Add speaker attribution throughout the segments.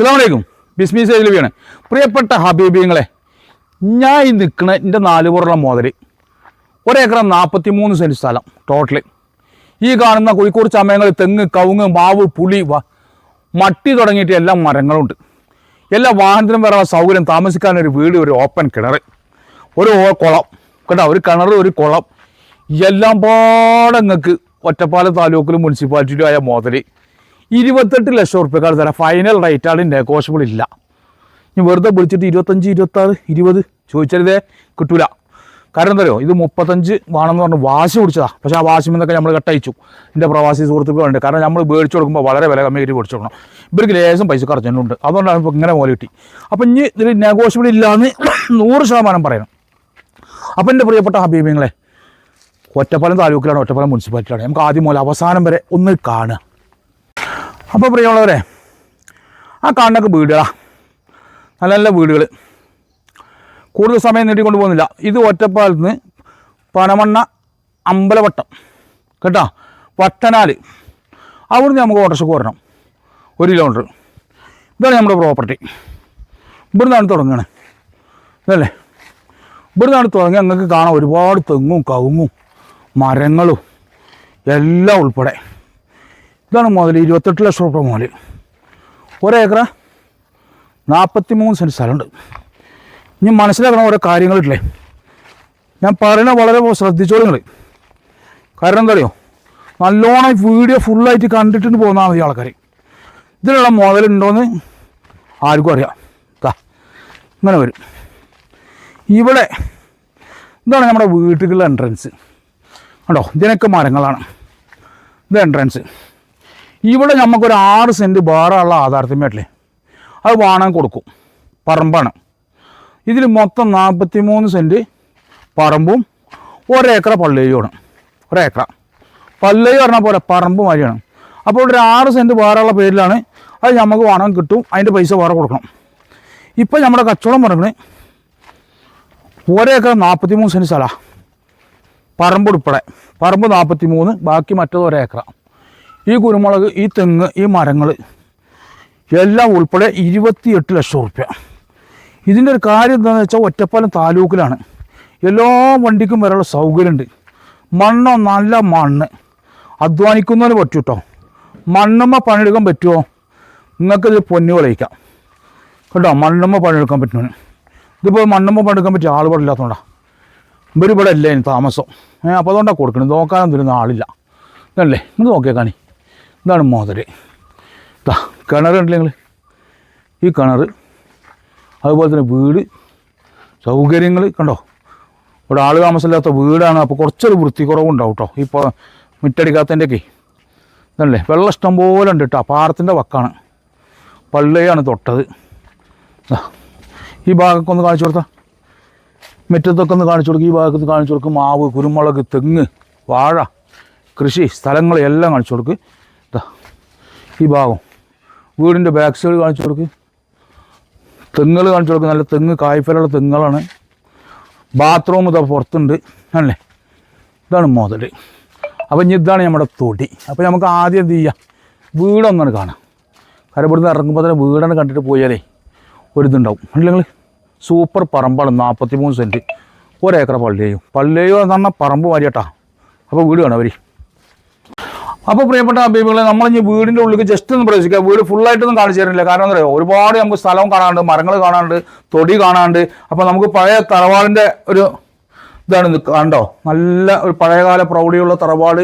Speaker 1: അസ്സാമലൈക്കും ബിസ്മി സൈലിയാണ് പ്രിയപ്പെട്ട ഹബീബിങ്ങളെ ഞാൻ ഈ നിൽക്കുന്ന എന്റെ നാല് പുറമുള്ള മുതൽ ഒരേക്കറ നാൽപ്പത്തി മൂന്ന് സെന്റ് സ്ഥലം ടോട്ടൽ ഈ കാണുന്ന കോഴിക്കോട് ചമയങ്ങൾ തെങ്ങ് കവുങ്ങ് മാവ് പുളി മട്ടി തുടങ്ങിയിട്ട് എല്ലാ മരങ്ങളുണ്ട്. എല്ലാ വാഹനത്തിനും വരാനുള്ള സൗകര്യം താമസിക്കാൻ ഒരു വീട് ഒരു ഓപ്പൺ കിണർ ഒരു കുളം. കേട്ടോ ഒരു കിണർ ഒരു കുളം. എല്ലാം പാടെ നിങ്ങൾക്ക് ഒറ്റപ്പാലം താലൂക്കിലും മുനിസിപ്പാലിറ്റിയിലും ആയ മുതൽ ഇരുപത്തെട്ട് ലക്ഷം ഉറുപ്പ്യക്കാർ തരാം. ഫൈനൽ റേറ്റാണ് നെഗോഷ്യബിൾ ഇല്ല. ഇനി വെറുതെ വിളിച്ചിട്ട് ഇരുപത്തഞ്ച് ഇരുപത്താറ് ഇരുപത് ചോദിച്ചതേ കിട്ടൂല. കാരണം എന്താ ഇത് മുപ്പത്തഞ്ച് വേണമെന്ന് പറഞ്ഞ് വാശി പിടിച്ചതാ. പക്ഷെ ആ വാശി നിന്നൊക്കെ നമ്മൾ കട്ടയച്ചു. എന്റെ പ്രവാസി സുഹൃത്തുക്കൾ ഉണ്ട് കാരണം നമ്മൾ മേടിച്ചു കൊടുക്കുമ്പോൾ വളരെ വില കമ്മി കയറ്റി മേടിച്ചു കൊടുക്കണം. ഇവർക്ക് ലേശം പൈസ കറച്ചുണ്ട് അതുകൊണ്ടാണ് ഇപ്പോൾ ഇങ്ങനെ പോലെ കിട്ടി. അപ്പം ഇനി ഇതിൽ നെഗോഷ്യബിൾ ഇല്ലാന്ന് നൂറ് ശതമാനം പറയണം. അപ്പം എന്റെ പ്രിയപ്പെട്ട ഹബീബിങ്ങളെ ഒറ്റപ്പാലം താലൂക്കിലാണ് ഒറ്റപ്പാലം മുനിസിപ്പാലിറ്റിയാണ് നമുക്ക് ആദ്യം മുതൽ അവസാനം വരെ ഒന്ന് കാണുക. അപ്പോൾ പ്രിയമുള്ളവരെ ആ കാണുന്നൊക്കെ വീടുകളാ. നല്ല നല്ല വീടുകൾ കൂടുതൽ സമയം നീട്ടിക്കൊണ്ട് പോകുന്നില്ല. ഇത് ഒറ്റപ്പാലത്ത് നിന്ന് പനമണ്ണ അമ്പലവട്ടം. കേട്ടോ? വട്ടനാല്. അവിടുന്ന് നമുക്ക് ഓട്ടർഷക്ക് വരണം. ഒരു കിലോമീറ്റർ. ഇതാണ് നമ്മുടെ പ്രോപ്പർട്ടി. ഇവിടുന്നാണ് തുടങ്ങണേ. ഇതല്ലേ? ഇവിടുന്നാണ് തുടങ്ങി. നിങ്ങൾക്ക് കാണാം ഒരുപാട് തെങ്ങും കവുങ്ങും മരങ്ങളും എല്ലാം ഉൾപ്പെടെ. ഇതാണ് മുതൽ ഇരുപത്തെട്ട് ലക്ഷം റുപ്യ മുതൽ. ഒരേക്കറ നാൽപ്പത്തി മൂന്ന് സെന്റ് സ്ഥലമുണ്ട്. ഇനി മനസ്സിലാക്കണം ഓരോ കാര്യങ്ങളില്ലേ. ഞാൻ പറയണ വളരെ ശ്രദ്ധിച്ചോളൂ നിങ്ങൾ കാരണം എന്താ അറിയോ? നല്ലോണം വീഡിയോ ഫുള്ളായിട്ട് കണ്ടിട്ട് പോകുന്ന മതി ആൾക്കാർ ഇതിലുള്ള മുതലുണ്ടോയെന്ന് ആർക്കും അറിയാം. ദാ ഇങ്ങനെ വരും. ഇവിടെ ഇതാണ് നമ്മുടെ വീട്ടിലുള്ള എൻട്രൻസ് കണ്ടോ? ഇതിനൊക്കെ മരങ്ങളാണ്. ഇത് എൻട്രൻസ് ഇവിടെ നമുക്കൊരു ആറ് സെന്റ് വേറെയുള്ള ആധാരത്തിന്മേട്ടില്ലേ അത് വാണാൻ കൊടുക്കും. പറമ്പാണ്. ഇതിൽ മൊത്തം നാൽപ്പത്തി മൂന്ന് സെന്റ് പറമ്പും ഒരേക്കറ പള്ളിയുമാണ് ഒരേക്കറ പള്ളി പറഞ്ഞാൽ പോലെ പറമ്പ് മാതിരിയാണ്. അപ്പോൾ ഒരു ആറ് സെന്റ് വേറെയുള്ള പേരിലാണ് അത് നമുക്ക് വാണം കിട്ടും. അതിന്റെ പൈസ വേറെ കൊടുക്കണം. ഇപ്പം നമ്മുടെ കച്ചവടം പറഞ്ഞത് ഒരേക്കർ നാൽപ്പത്തി മൂന്ന് സെന്റ് സ്ഥലമാണ് പറമ്പ് ഉൾപ്പെടെ. പറമ്പ് നാൽപ്പത്തി മൂന്ന് ബാക്കി മറ്റത് ഒരേക്കറ. ഈ കുരുമുളക് ഈ തെങ്ങ് ഈ മരങ്ങൾ എല്ലാം ഉൾപ്പെടെ ഇരുപത്തിയെട്ട് ലക്ഷം റുപ്യ ഇതിന്റെ ഒരു കാര്യം എന്താണെന്ന് വെച്ചാൽ ഒറ്റപ്പാലം താലൂക്കിലാണ്. എല്ലാ വണ്ടിക്കും വരെയുള്ള സൗകര്യമുണ്ട്. മണ്ണോ നല്ല മണ്ണ്. അധ്വാനിക്കുന്നതിന് പറ്റൂട്ടോ. കേട്ടോ മണ്ണമ്മ പണിയെടുക്കാൻ പറ്റുമോ നിങ്ങൾക്കിത് പൊന്നു വിളയിക്കാം കേട്ടോ മണ്ണമ്മ പണിയെടുക്കാൻ പറ്റുന്നതിന് ഇതിപ്പോൾ മണ്ണമ്മ പണിയെടുക്കാൻ പറ്റിയ ആൾ ഇവിടെ അല്ലേ താമസം. അപ്പോൾ അതുകൊണ്ടാണ് കൊടുക്കുന്നത് നോക്കാനൊന്നും ആളില്ല. ഇതല്ലേ? ഇത് നോക്കിയാൽ കാണി. ഇതാണ് മോതൽ ഇതാ കിണർ കണ്ടില്ലേ ഈ കിണർ അതുപോലെ തന്നെ വീട് സൗകര്യങ്ങൾ കണ്ടോ? ഇവിടെ ആൾ താമസമില്ലാത്ത വീടാണ് അപ്പോൾ കുറച്ചൊരു വൃത്തി കുറവുണ്ടാവും കേട്ടോ ഇപ്പോൾ മുറ്റടിക്കാത്തതിന്റെയൊക്കെ ഇതല്ലേ? വെള്ളം ഇഷ്ടം പോലെ ഉണ്ട് കേട്ടോ പാറത്തിന്റെ വക്കാണ്. പള്ളിയാണ് തൊട്ടത്. ഈ ഭാഗമൊക്കെ ഒന്ന് കാണിച്ചു കൊടുത്താൽ മുറ്റത്തൊക്കെ ഒന്ന് കാണിച്ചു കൊടുക്കും ഈ ഭാഗത്ത് കാണിച്ചു കൊടുക്കും. മാവ് കുരുമുളക് തെങ്ങ് വാഴ കൃഷി സ്ഥലങ്ങൾ എല്ലാം കാണിച്ചു കൊടുക്ക്. ഈ ഭാഗം വീടിന്റെ ബാക്ക് സൈഡ് കാണിച്ചു കൊടുക്ക്. തെങ്ങുകൾ കാണിച്ചു കൊടുക്കും. നല്ല തെങ്ങ് കായ്ഫലുള്ള തെങ്ങുകളാണ്. ബാത്റൂം ഇതാ പുറത്തുണ്ട്. അല്ലേ ഇതാണ് മുതൽ അപ്പം ഇനി ഇതാണ് നമ്മുടെ തൊടി. അപ്പോൾ നമുക്ക് ആദ്യം എന്ത് ചെയ്യാം? വീടൊന്നാണ് കാണാം. കാരണം ഇവിടുന്ന് ഇറങ്ങുമ്പോൾ തന്നെ വീടാണ് കണ്ടിട്ട് പോയാലേ ഒരിതുണ്ടാവും. അല്ലെങ്കിൽ സൂപ്പർ പറമ്പാണ്. നാൽപ്പത്തി മൂന്ന് സെന്റ് ഒരേക്കറ പള്ളിയോ. പള്ളിയോ എന്ന് പറഞ്ഞാൽ പറമ്പ് മാറിയട്ടാ അപ്പോൾ വീട് കാണാം അവർ അപ്പോൾ പ്രിയപ്പെട്ട അഭിമുഖങ്ങളെ നമ്മൾ ഇനി വീടിന്റെ ഉള്ളിൽ ജസ്റ്റ് ഒന്ന് പ്രവേശിക്കുക. വീട് ഫുള്ളായിട്ടൊന്നും കാണിച്ചു തരുന്നില്ല. കാരണം എന്താ പറയുക ഒരുപാട് നമുക്ക് സ്ഥലവും കാണാണ്ട് മരങ്ങൾ കാണാണ്ട് തൊടി കാണാണ്ട് അപ്പോൾ നമുക്ക് പഴയ തറവാടിന്റെ ഒരു ഇതാണ് കണ്ടോ? നല്ല ഒരു പഴയകാല പ്രൗഢിയുള്ള തറവാട്.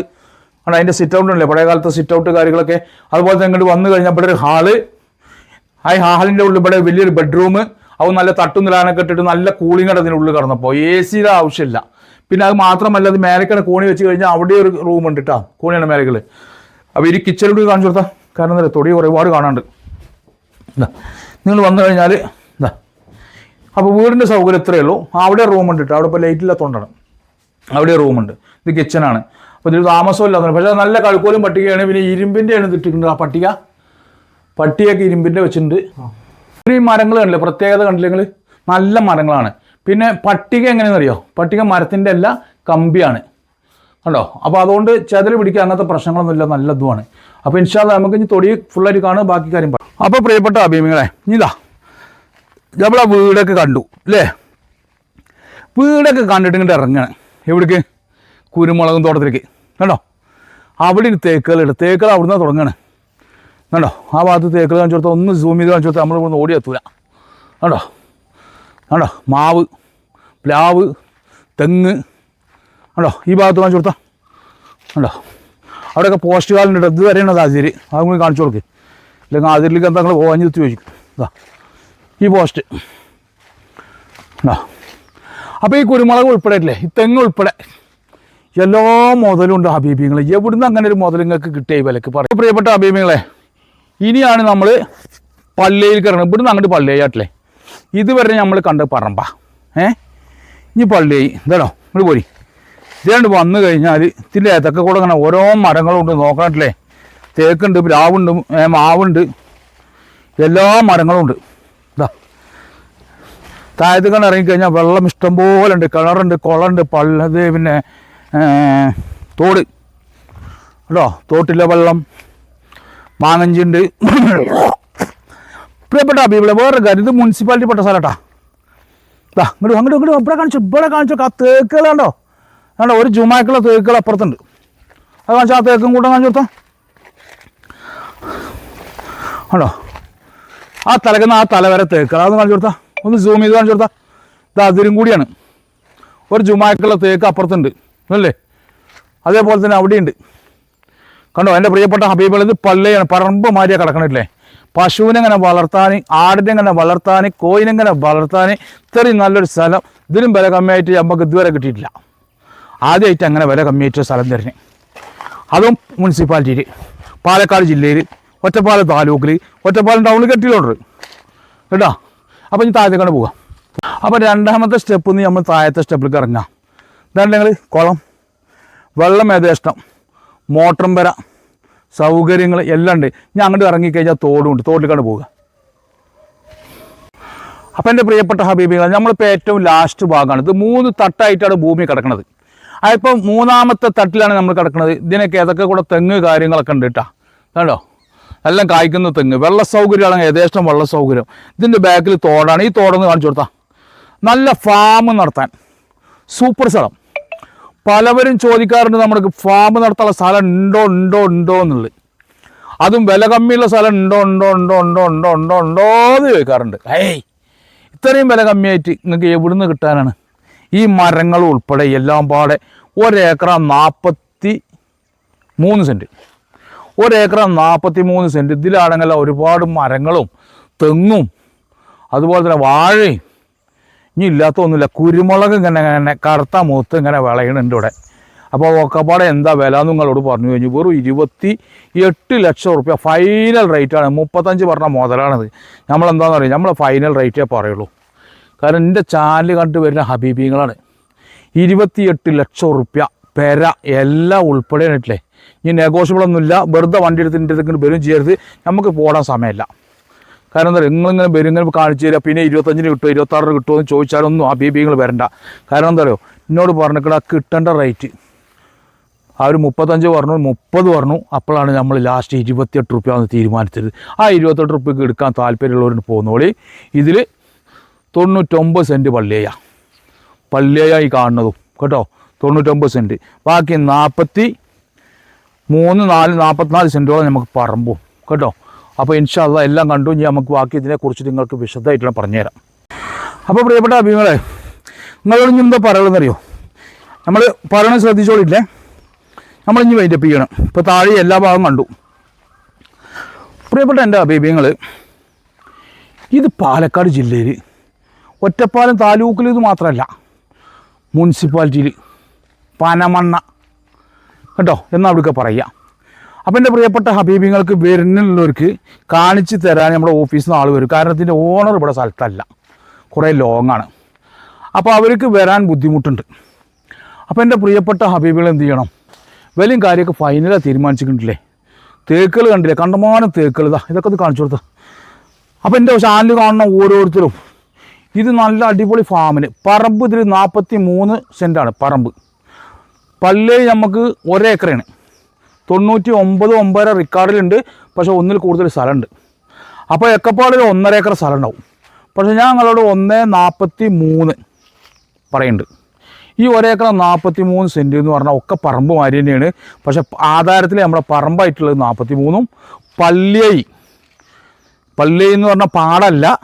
Speaker 1: ആണ് അതിന്റെ സിറ്റ് ഔട്ട് ഉണ്ടല്ലേ? പഴയകാലത്തെ സിറ്റ് ഔട്ട് കാര്യങ്ങളൊക്കെ. അതുപോലെ തന്നെ ഇങ്ങോട്ട് വന്നു കഴിഞ്ഞാൽ ഇവിടെ ഒരു ഹാൾ ആ ഹാളിന്റെ ഉള്ളിൽ ഇവിടെ വലിയൊരു ബെഡ്റൂം അത് നല്ല തട്ടും നിലാനൊക്കെ ഇട്ടിട്ട് നല്ല കൂളിംഗ് അതിനുള്ളിൽ കിടന്നപ്പോൾ എ സിയുടെ ആവശ്യമില്ല. പിന്നെ അത് മാത്രമല്ല അത് മേലക്കട കോണി വെച്ച് കഴിഞ്ഞാൽ അവിടെ ഒരു റൂം ഉണ്ട് കേട്ടോ കോണിയാണ് മേലകൾ അപ്പോൾ ഈ കിച്ചണിലൂടെ കാണിച്ചു കൊടുത്താൽ കാരണം എന്താ തൊടി ഒരുപാട് കാണാണ്ട്. നിങ്ങൾ വന്നു കഴിഞ്ഞാൽ എന്താ അപ്പോൾ വീടിന്റെ സൗകര്യം ഇത്രയേ ഉള്ളൂ. അവിടെ റൂം ഉണ്ട് കേട്ടോ അവിടെ ഇപ്പോൾ ലൈറ്റ് ഇല്ലാത്തതുകൊണ്ടാണ് അവിടെ റൂമുണ്ട് ഇത് കിച്ചണാണ് അപ്പോൾ ഇതിൽ താമസമില്ലാത്തത് പക്ഷേ നല്ല കഴുക്കോലും പട്ടികയാണ്. പിന്നെ ഇരുമ്പിന്റെയാണ് ഇട്ടിട്ടുണ്ട് ആ പട്ടിക. പട്ടിയൊക്കെ ഇരുമ്പിന്റെ വെച്ചിട്ടുണ്ട്. ഇത്രയും ഈ മരങ്ങൾ കണ്ടില്ലേ? പ്രത്യേകത കണ്ടില്ലെങ്കിൽ നല്ല മരങ്ങളാണ്. പിന്നെ പട്ടിക എങ്ങനെയാണെന്ന് അറിയോ പട്ടിക മരത്തിന്റെ അല്ല കമ്പിയാണ്. കണ്ടോ? അപ്പോൾ അതുകൊണ്ട് ചെതൽ പിടിക്കുക അങ്ങനത്തെ പ്രശ്നങ്ങളൊന്നുമില്ല നല്ലതുമാണ്. അപ്പോൾ ഇൻഷാല്ല നമുക്ക് ഇനി തൊടി ഫുള്ളായിട്ട് കാണുക ബാക്കി കാര്യം പറയാം. അപ്പോൾ പ്രിയപ്പെട്ട അഭിമുഖങ്ങളെ ഇതാ. നമ്മളാ വീടൊക്കെ കണ്ടു അല്ലേ? വീടൊക്കെ കണ്ടിട്ട് ഇങ്ങോട്ട് ഇറങ്ങണം. എവിടേക്ക്? കുരുമുളകും തോട്ടത്തിലേക്ക്. കണ്ടോ? അവിടെ ഒരു തേക്കുകളുണ്ട്. തേക്കുകൾ അവിടുന്ന് തുടങ്ങണം. കണ്ടോ? ആ ഭാഗത്ത് തേക്കുകൾ കാണിച്ചു കൊടുത്താൽ ഒന്ന് സൂം ചെയ്ത് കാണിച്ചു കൊടുത്താൽ നമ്മൾ ഇവിടുന്ന് നിന്ന് ഓടിയെത്തൂല കണ്ടോ? കണ്ടോ മാവ് പ്ലാവ് തെങ്ങ്. കണ്ടോ ഈ ഭാഗത്ത് കാണിച്ചു കൊടുത്താൽ കണ്ടോ അവിടെയൊക്കെ പോസ്റ്റ് കാലുണ്ട് ഇത് വരെയാണ് അതിര്. അതും കൂടി കാണിച്ചു കൊടുക്ക്. അല്ലെങ്കിൽ അതിരിലേക്ക് എന്താ നിങ്ങൾ പോകാൻ ചോദിക്കും. ഇതാ. ഈ പോസ്റ്റ്. ഉണ്ടോ അപ്പോൾ ഈ കുരുമുളക് ഉൾപ്പെടെ ഇല്ലേ ഈ തെങ്ങ് ഉൾപ്പെടെ. എല്ലാ മുതലും ഉണ്ട് ഹബീബിങ്ങളെ. എവിടുന്ന് അങ്ങനെ ഒരു മുതൽ നിങ്ങൾക്ക് കിട്ടിയ വിലക്ക് പറയും പ്രിയപ്പെട്ട ഹബീബിങ്ങളെ ഇനിയാണ് നമ്മൾ പള്ളിയിൽ കയറണം ഇവിടുന്ന് അങ്ങോട്ട് പള്ളിയായിട്ടില്ലേ ഇതുവരെ നമ്മൾ കണ്ട് പറമ്പ. ഏ? ഇനി പള്ളി എന്താണോ ഇങ്ങോട്ട് പോരി. ഇതേണ്ട് വന്നു കഴിഞ്ഞാൽ ഇതിന്റെ ഏതൊക്കെ കൂടെ ഇങ്ങനെ ഓരോ മരങ്ങളും ഉണ്ട് നോക്കണട്ടില്ലേ? തേക്കുണ്ട് പ്ലാവുണ്ട് മാവുണ്ട്. എല്ലാ മരങ്ങളും ഉണ്ട് ഇതാ. താഴത്ത് കണ്ണ് ഇറങ്ങിക്കഴിഞ്ഞാൽ വെള്ളം ഇഷ്ടം പോലെ ഉണ്ട് കിണറുണ്ട് കുളമുണ്ട് പള്ളത് പിന്നെ തോട്. കേട്ടോ തോട്ടിലെ വെള്ളം. മാങ്ങഞ്ചിണ്ട് പ്രിയപ്പെട്ട അബീബിളെ വേറൊരു കാര്യം. ഇത് മുനിസിപ്പാലിറ്റി പെട്ട സ്ഥലട്ടാ ഇതാ അങ്ങോട്ട് ഇങ്ങോട്ട് ഇവിടെ കാണിച്ചു ഇവിടെ കാണിച്ചു ആ തേക്കുകൾ കണ്ടോ? ഒരു ജുമാക്കുള്ള തേക്കുകൾ അപ്പുറത്തുണ്ട്. അത് കാണിച്ചാൽ ആ തേക്കും കൂട്ടം കാണിച്ചു കൊടുത്താ. കണ്ടോ? ആ തലക്കുന്ന ആ തല വരെ തേക്കുകൾ അതൊന്ന് കാണിച്ചു കൊടുത്താ. ഒന്ന് സൂം ചെയ്ത് കാണിച്ചു കൊടുത്താ. ഇത് അതിരും കൂടിയാണ്. ഒരു ജുമാക്കുള്ള തേക്ക് അപ്പുറത്തുണ്ട്. അല്ലേ? അതേപോലെ തന്നെ അവിടെയുണ്ട്. കണ്ടോ എന്റെ പ്രിയപ്പെട്ട ഹബീബുകൾ ഇത് പള്ളിയാണ്. പറമ്പ് മാരിയാണ് കിടക്കണില്ലേ പശുവിനെ ഇങ്ങനെ വളർത്താൻ ആടിനെ ഇങ്ങനെ വളർത്താൻ കോയിനെ ഇങ്ങനെ വളർത്താൻ ഇത്രയും നല്ലൊരു സ്ഥലം. ഇതിലും വില കമ്മിയായിട്ട് നമുക്ക് ഇതുവരെ കിട്ടിയിട്ടില്ല. ആദ്യമായിട്ട് അങ്ങനെ വില കമ്മിയായിട്ട് സ്ഥലം തരുന്നത്. അതും മുനിസിപ്പാലിറ്റിയിൽ പാലക്കാട് ജില്ലയിൽ ഒറ്റപ്പാലം താലൂക്കിൽ ഒറ്റപ്പാലം ടൗണിൽ കെട്ടിയിലുണ്ട് കേട്ടോ? അപ്പോൾ ഇനി താഴത്തേക്കാണ് പോകാം അപ്പോൾ രണ്ടാമത്തെ സ്റ്റെപ്പ് നിന്ന് നമ്മൾ താഴത്തെ സ്റ്റെപ്പിലേക്ക് ഇറങ്ങാം. ഇതാണ് ഞങ്ങൾ കുളം. വെള്ളം യഥേഷ്ടം മോട്ടറും വര. സൗകര്യങ്ങൾ എല്ലാം ഉണ്ട്. ഞാൻ അങ്ങോട്ട് ഇറങ്ങിക്കഴിഞ്ഞാൽ തോടുമുണ്ട് തോട്ടിലേക്കാണ് പോവുക. അപ്പം എന്റെ പ്രിയപ്പെട്ട ഹബീബികൾ നമ്മളിപ്പോൾ ഏറ്റവും ലാസ്റ്റ് ഭാഗമാണ്. ഇത് മൂന്ന് തട്ടായിട്ടാണ് ഭൂമി കിടക്കുന്നത് അതിപ്പം മൂന്നാമത്തെ തട്ടിലാണ് നമ്മൾ കിടക്കുന്നത് ഇതിനൊക്കെ ഏതൊക്കെ കൂടെ തെങ്ങ് കാര്യങ്ങളൊക്കെ ഉണ്ട് കേട്ടോ കണ്ടോ? എല്ലാം കായ്ക്കുന്ന തെങ്ങ്. വെള്ള സൗകര്യമാണ് ഏകദേശം വെള്ള സൗകര്യം. ഇതിന്റെ ബാക്കിൽ തോടാണ്. ഈ തോടൊന്ന് കാണിച്ചു കൊടുത്താൽ നല്ല ഫാം നടത്താൻ. സൂപ്പർ സ്ഥലം. പലവരും ചോദിക്കാറുണ്ട് നമുക്ക് ഫാം നടത്താനുള്ള സ്ഥലം ഉണ്ടോ ഉണ്ടോ ഉണ്ടോ എന്നുള്ളത്. അതും വില കമ്മിയുള്ള സ്ഥലം ഉണ്ടോ ഉണ്ടോ ഉണ്ടോ ഉണ്ടോ ഉണ്ടോ ഉണ്ടോ ഉണ്ടോ എന്ന് ചോദിക്കാറുണ്ട്. ഏയ് ഇത്രയും വില കമ്മിയായിട്ട് നിങ്ങൾക്ക് എവിടുന്ന് കിട്ടാനാണ്? ഈ മരങ്ങൾ ഉൾപ്പെടെ എല്ലാം പാടെ ഒരേക്കറ നാൽപ്പത്തി മൂന്ന് സെന്റ് ഒരേക്കറ നാൽപ്പത്തി മൂന്ന് സെന്റ് ഇതിലാണെങ്കിൽ ഒരുപാട് മരങ്ങളും തെങ്ങും അതുപോലെ തന്നെ വാഴയും ഇനി ഇല്ലാത്തൊന്നുമില്ല കുരുമുളക് ഇങ്ങനെ ഇങ്ങനെ കറുത്ത മൂത്ത് ഇങ്ങനെ വിളയണുണ്ട് ഇവിടെ. അപ്പോൾ ഒക്കപ്പാടെ എന്താ വില എന്ന് നിങ്ങളോട് പറഞ്ഞു കഴിഞ്ഞു. വെറും ഇരുപത്തി എട്ട് ലക്ഷം റുപ്യ ഫൈനൽ റേറ്റാണ് മുപ്പത്തഞ്ച് പറഞ്ഞ മുതലാണത്. നമ്മളെന്താണെന്ന് അറിയാം? നമ്മൾ ഫൈനൽ റേറ്റേ പറയുള്ളൂ. കാരണം എന്റെ ചാനൽ കണ്ടു വരുന്ന ഹബീബിങ്ങളാണ് ഇരുപത്തിയെട്ട് ലക്ഷം റുപ്യ പെര എല്ലാം ഉൾപ്പെടെയായിട്ടില്ലേ ഇനി നെഗോഷ്യബിളൊന്നുമില്ല വെറുതെ വണ്ടി എടുത്തിന്റെ ഇതൊക്കെ വരും ചെയ്യരുത്. നമുക്ക് പോകാൻ സമയമില്ല. കാരണം എന്താ പറയുക നിങ്ങളിങ്ങനെ വരും ഇങ്ങനെ കാണിച്ചു തരിക പിന്നെ ഇരുപത്തഞ്ചിന് കിട്ടുമോ ഇരുപത്താറിന് കിട്ടുമോ എന്ന് ചോദിച്ചാലൊന്നും ആ ബി നിങ്ങൾ വരണ്ട. കാരണം എന്താ പറയുക എന്നോട് പറഞ്ഞിട്ട് കിട്ടേണ്ട റേറ്റ്. ആ ഒരു മുപ്പത്തഞ്ച് പറഞ്ഞു മുപ്പത് പറഞ്ഞു അപ്പോഴാണ് നമ്മൾ ലാസ്റ്റ് ഇരുപത്തിയെട്ട് റുപ്യ എന്ന് തീരുമാനിച്ചത്. ആ ഇരുപത്തെട്ട് റുപ്യക്ക് എടുക്കാൻ താല്പര്യമുള്ളവരിന് പോകുന്നോളി ഇതിൽ തൊണ്ണൂറ്റൊമ്പത് സെന്റ് പള്ളിയ ഈ കാണുന്നതും കേട്ടോ? തൊണ്ണൂറ്റൊമ്പത് സെന്റ് ബാക്കി നാൽപ്പത്തി മൂന്ന് നാല് നാൽപ്പത്തിനാല് സെന്റോളം നമുക്ക് പറമ്പും കേട്ടോ? അപ്പോൾ ഇൻഷാല്ല എല്ലാം കണ്ടു. ഇനി നമുക്ക് ബാക്കി ഇതിനെക്കുറിച്ച് നിങ്ങൾക്ക് വിശദമായിട്ട് പറഞ്ഞുതരാം. അപ്പോൾ പ്രിയപ്പെട്ട അഭിങ്ങളെ നിങ്ങളോട് ഇനി എന്താ പറയണമെന്നറിയോ നമ്മൾ പറയണത് ശ്രദ്ധിച്ചോളില്ലേ? നമ്മളിഞ്ഞ് വൈൻഡപ്പ് ചെയ്യണം. ഇപ്പോൾ താഴെ എല്ലാ ഭാഗം കണ്ടു. പ്രിയപ്പെട്ട എന്റെ അഭിപ്രായങ്ങൾ ഇത് പാലക്കാട് ജില്ലയിൽ ഒറ്റപ്പാലം താലൂക്കിൽ ഇത് മാത്രമല്ല മുനിസിപ്പാലിറ്റിയിൽ പനമണ്ണ. കേട്ടോ? എന്നാ അവിടെയൊക്കെ പറയുക അപ്പം എന്റെ പ്രിയപ്പെട്ട ഹബീബിങ്ങൾക്ക് വരുന്നുള്ളവർക്ക് കാണിച്ചു തരാൻ നമ്മുടെ ഓഫീസിൽ നിന്ന് ആൾ വരും. കാരണം ഇതിന്റെ ഓണർ ഇവിടെ സ്ഥലത്തല്ല. കുറേ ലോങ്ങാണ് അപ്പോൾ അവർക്ക് വരാൻ ബുദ്ധിമുട്ടുണ്ട്. അപ്പോൾ എന്റെ പ്രിയപ്പെട്ട ഹബീബികൾ എന്ത് ചെയ്യണം? വലിയ കാര്യമൊക്കെ ഫൈനലാണ് തീരുമാനിച്ചിട്ടുണ്ടല്ലേ? തേക്കുകൾ കണ്ടില്ലേ? കണ്ടമാനം തേക്കുകൾ. ഇതാ ഇതൊക്കെ ഒന്ന് കാണിച്ചു കൊടുത്തു. അപ്പോൾ എന്റെ ചാനലിൽ കാണുന്ന ഓരോരുത്തരും ഇത് നല്ല അടിപൊളി ഫാമിന് പറമ്പ് ഇതിൽ നാൽപ്പത്തി മൂന്ന് സെന്റാണ് പറമ്പ്. പള്ളി നമുക്ക് ഒരേക്കറാണ്. തൊണ്ണൂറ്റി ഒമ്പത് ഒമ്പതര റിക്കാർഡിലുണ്ട്. പക്ഷേ ഒന്നിൽ കൂടുതൽ സ്ഥലമുണ്ട്. അപ്പോൾ എക്കപ്പാടിൽ ഒന്നര ഏക്കർ സ്ഥലം ഉണ്ടാവും പക്ഷേ ഞാൻ നിങ്ങളോട് ഒന്ന് നാൽപ്പത്തി മൂന്ന് പറയുന്നുണ്ട്. ഈ ഒരേക്കർ നാൽപ്പത്തി മൂന്ന് സെന്റ് എന്ന് പറഞ്ഞാൽ ഒക്കെ പറമ്പ് മാതിരി തന്നെയാണ്. പക്ഷെ ആധാരത്തിൽ നമ്മുടെ പറമ്പായിട്ടുള്ളത് നാൽപ്പത്തി മൂന്നും പള്ളിയായി പള്ളി എന്ന് പറഞ്ഞാൽ പാടല്ല.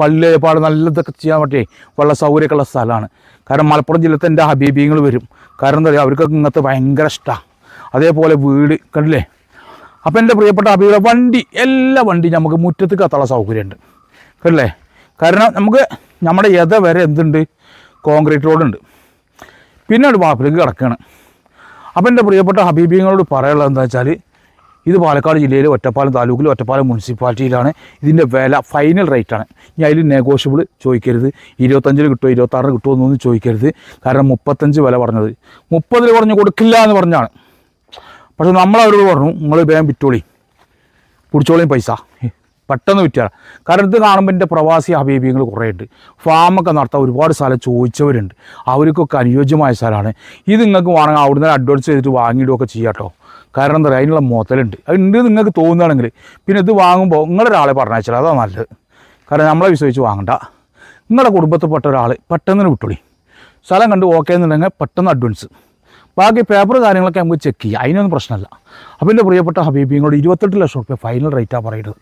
Speaker 1: പള്ളി പാട് നല്ല ഇതൊക്കെ ചെയ്യാൻ പറ്റിയേ വെള്ള സൗകര്യമൊക്കെ ഉള്ള സ്ഥലമാണ്. കാരണം മലപ്പുറം ജില്ലത്തെ എന്റെ ഹബീബിങ്ങൾ വരും. കാരണം എന്താ പറയുക? അവർക്കൊക്കെ ഇങ്ങനത്തെ ഭയങ്കര ഇഷ്ടമാണ്. അതേപോലെ വീട് കണ്ടില്ലേ? അപ്പം എന്റെ പ്രിയപ്പെട്ട അഭിയുടെ വണ്ടി എല്ലാ വണ്ടിയും നമുക്ക് മുറ്റത്ത് കത്തുള്ള സൗകര്യമുണ്ട്. കണ്ടില്ലേ? കാരണം നമുക്ക് നമ്മുടെ യഥ വരെ എന്തുണ്ട്? കോൺക്രീറ്റ് റോഡുണ്ട്. പിന്നെ ഒരു വാപ്പിലേക്ക് കിടക്കുകയാണ് അപ്പം എന്റെ പ്രിയപ്പെട്ട ഹബീബിങ്ങളോട് പറയാനുള്ളത് എന്താ വെച്ചാൽ ഇത് പാലക്കാട് ജില്ലയിലെ ഒറ്റപ്പാലം താലൂക്കിൽ ഒറ്റപ്പാലം മുനിസിപ്പാലിറ്റിയിലാണ് ഇതിന്റെ വില ഫൈനൽ റേറ്റാണ് ഇനി അതിൽ നെഗോഷ്യബിൾ ചോദിക്കരുത്. ഇരുപത്തഞ്ചിന് കിട്ടുമോ ഇരുപത്താറിന് കിട്ടുമോ എന്നൊന്നും ചോദിക്കരുത്. കാരണം മുപ്പത്തഞ്ച് വില പറഞ്ഞത്. മുപ്പതിൽ കുറഞ്ഞ് കൊടുക്കില്ല എന്ന് പറഞ്ഞാണ്. പക്ഷെ നമ്മളവരോട് പറഞ്ഞു നിങ്ങൾ വേഗം വിറ്റോളി. പിടിച്ചോളിയും പൈസ. പെട്ടെന്ന് വിറ്റാറ കാരണം ഇത് കാണുമ്പോൾ എന്റെ പ്രവാസി അഭിപ്രായങ്ങൾ കുറേ ഉണ്ട് ഫാമൊക്കെ നടത്താൻ ഒരുപാട് സ്ഥലം ചോദിച്ചവരുണ്ട്. അവർക്കൊക്കെ അനുയോജ്യമായ സ്ഥലമാണ്. ഇത് നിങ്ങൾക്ക് വേണമെങ്കിൽ അവിടുന്ന് അഡ്വാൻസ് ചെയ്തിട്ട് വാങ്ങിയിടുകയൊക്കെ ചെയ്യാം കേട്ടോ. കാരണം എന്താ പറയുക അതിനുള്ള മുതലുണ്ട്. അത് ഉണ്ട് നിങ്ങൾക്ക് തോന്നുകയാണെങ്കിൽ പിന്നെ ഇത് വാങ്ങുമ്പോൾ നിങ്ങളൊരാളെ പറഞ്ഞാൽ അതാണ് നല്ലത്. കാരണം നമ്മളെ വിശ്വസിച്ച് വാങ്ങണ്ട. നിങ്ങളുടെ കുടുംബത്തിൽപ്പെട്ട ഒരാൾ പെട്ടെന്ന് വിട്ടോളി. സ്ഥലം കണ്ട് ഓക്കെ എന്നുണ്ടെങ്കിൽ പെട്ടെന്ന് അഡ്വാൻസ്. ബാക്കി പേപ്പർ കാര്യങ്ങളൊക്കെ നമുക്ക് ചെക്ക് ചെയ്യാം. അതിനൊന്നും പ്രശ്നമല്ല. അപ്പോൾ എന്റെ പ്രിയപ്പെട്ട ഹബീബിങ്ങളോട് ഇരുപത്തെട്ട് ലക്ഷം റുപ്യ ഫൈനൽ റേറ്റാണ് പറയുന്നത്.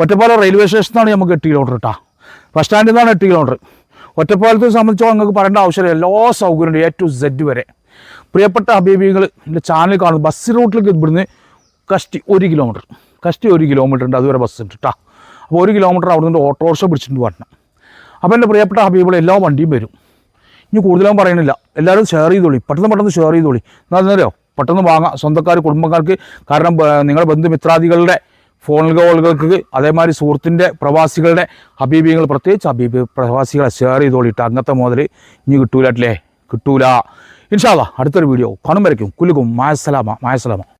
Speaker 1: ഒറ്റപ്പാലം റെയിൽവേ സ്റ്റേഷനിൽ നിന്നാണ് നമുക്ക് എട്ട് കിലോമീറ്റർ കേട്ടോ ബസ് സ്റ്റാൻഡിൽ നിന്നാണ് എട്ട് കിലോമീറ്റർ ഒറ്റപ്പാലത്തെ സംബന്ധിച്ചോ നിങ്ങൾക്ക് പറയേണ്ട ആവശ്യമില്ല. എല്ലാ സൗകര്യമുണ്ട് എ ടു സെഡ് വരെ. പ്രിയപ്പെട്ട ഹബീബികൾ എന്റെ ചാനൽ കാണുന്നത് ബസ് റൂട്ടിലേക്ക് ഇവിടുന്ന് കഷ്ടി ഒരു കിലോമീറ്റർ കഷ്ടി ഒരു കിലോമീറ്റർ ഉണ്ട് അതുവരെ ബസ് ഉണ്ട് കേട്ടോ അപ്പോൾ ഒരു കിലോമീറ്റർ അവിടെ നിന്ന് ഓട്ടോറിക്ഷ പിടിച്ചിട്ട് വരണം. അപ്പോൾ എന്റെ പ്രിയപ്പെട്ട ഹബീബികൾ എല്ലാ വണ്ടിയും വരും. ഇനി കൂടുതലും പറയണില്ല. എല്ലാവരും ഷെയർ ചെയ്തോളി. പെട്ടെന്ന് പെട്ടെന്ന് ഷെയർ ചെയ്തോളി. എന്താണെന്നറിയോ പെട്ടെന്ന് വാങ്ങാം. സ്വന്തക്കാർ കുടുംബക്കാർക്ക്. കാരണം നിങ്ങളുടെ ബന്ധുമിത്രാദികളുടെ ഫോൺ കോളുകൾക്ക് അതേമാതിരി സുഹൃത്തിന്റെ പ്രവാസികളുടെ ഹബീബികൾ പ്രത്യേകിച്ച് ഹബീബ് പ്രവാസികളെ ഷെയർ ചെയ്തോളിട്ട്. അങ്ങനത്തെ മുതൽ ഇനി കിട്ടൂലേ. കിട്ടൂല ഇൻഷാല്ല അടുത്തൊരു വീഡിയോ കാണും വരയ്ക്കും. കുലുക്കും. മായസലാമ. മായസലാമ.